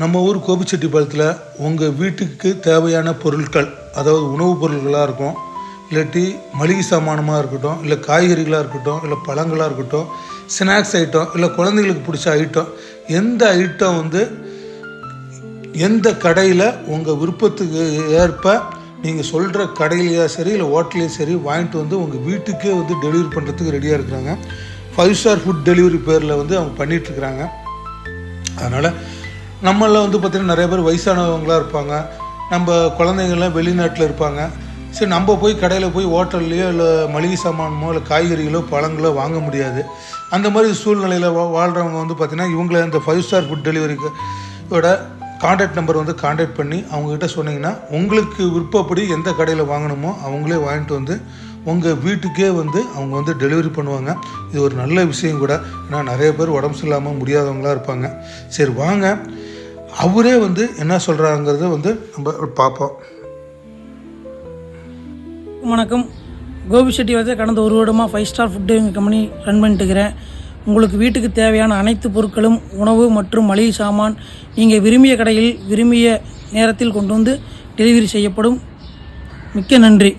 நம்ம ஊர் கோபிச்செட்டிப்பாளையத்தில் உங்கள் வீட்டுக்கு தேவையான பொருட்கள் அதாவது உணவுப் பொருட்களாக இருக்கும் இல்லாட்டி மளிகை சாமானமாக இருக்கட்டும் இல்லை காய்கறிகளாக இருக்கட்டும் இல்லை பழங்களாக இருக்கட்டும் ஸ்நாக்ஸ் ஐட்டம் இல்லை குழந்தைங்களுக்கு பிடிச்ச ஐட்டம் எந்த ஐட்டம் வந்து எந்த கடையில் உங்கள் விருப்பத்துக்கு ஏற்ப நீங்கள் சொல்கிற கடையிலையா சரி இல்லை ஹோட்டல்லையும் சரி வாங்கிட்டு வந்து உங்கள் வீட்டுக்கே வந்து டெலிவரி பண்ணுறதுக்கு ரெடியாக இருக்கிறாங்க. ஃபைவ் ஸ்டார் ஃபுட் டெலிவரி பேரில் வந்து அவங்க பண்ணிகிட்ருக்குறாங்க அதனால் நம்மளில் வந்து பார்த்திங்கன்னா நிறைய பேர் வயசானவங்களாக இருப்பாங்க. நம்ம குழந்தைங்கள்லாம் வெளிநாட்டில் இருப்பாங்க. சரி நம்ம போய் கடையில் போய் ஹோட்டல்லையோ இல்லை மளிகை சாமானமோ இல்லை காய்கறிகளோ பழங்களோ வாங்க முடியாது. அந்த மாதிரி சூழ்நிலையில் வா வாழ்கிறவங்க வந்து பார்த்திங்கன்னா இவங்கள இந்த ஃபைவ் ஸ்டார் ஃபுட் டெலிவரிக்கு ஓட காண்டாக்ட் நம்பர் வந்து காண்டாக்ட் பண்ணி அவங்கக்கிட்ட சொன்னீங்கன்னா உங்களுக்கு விருப்பப்படி எந்த கடையில் வாங்கணுமோ அவங்களே வாங்கிட்டு வந்து உங்கள் வீட்டுக்கே வந்து அவங்க வந்து டெலிவரி பண்ணுவாங்க. இது ஒரு நல்ல விஷயம் கூட. ஏன்னா நிறைய பேர் உடம்பு சரியில்லாமல் முடியாதவங்களாக இருப்பாங்க. சரி வாங்க. அவரே வந்து என்ன சொல்கிறாங்கிறத வந்து நம்ம பார்ப்போம். வணக்கம். கோபி செட்டி வந்து கடந்த ஒரு வருடமாக five star food delivery company run பண்ணிட்டு இருக்கிறேன். உங்களுக்கு வீட்டுக்கு தேவையான அனைத்து பொருட்களும் உணவு மற்றும் மளிகை சாமான் நீங்கள் விரும்பிய கடையில் விரும்பிய நேரத்தில் கொண்டு வந்து டெலிவரி செய்யப்படும். மிக்க நன்றி.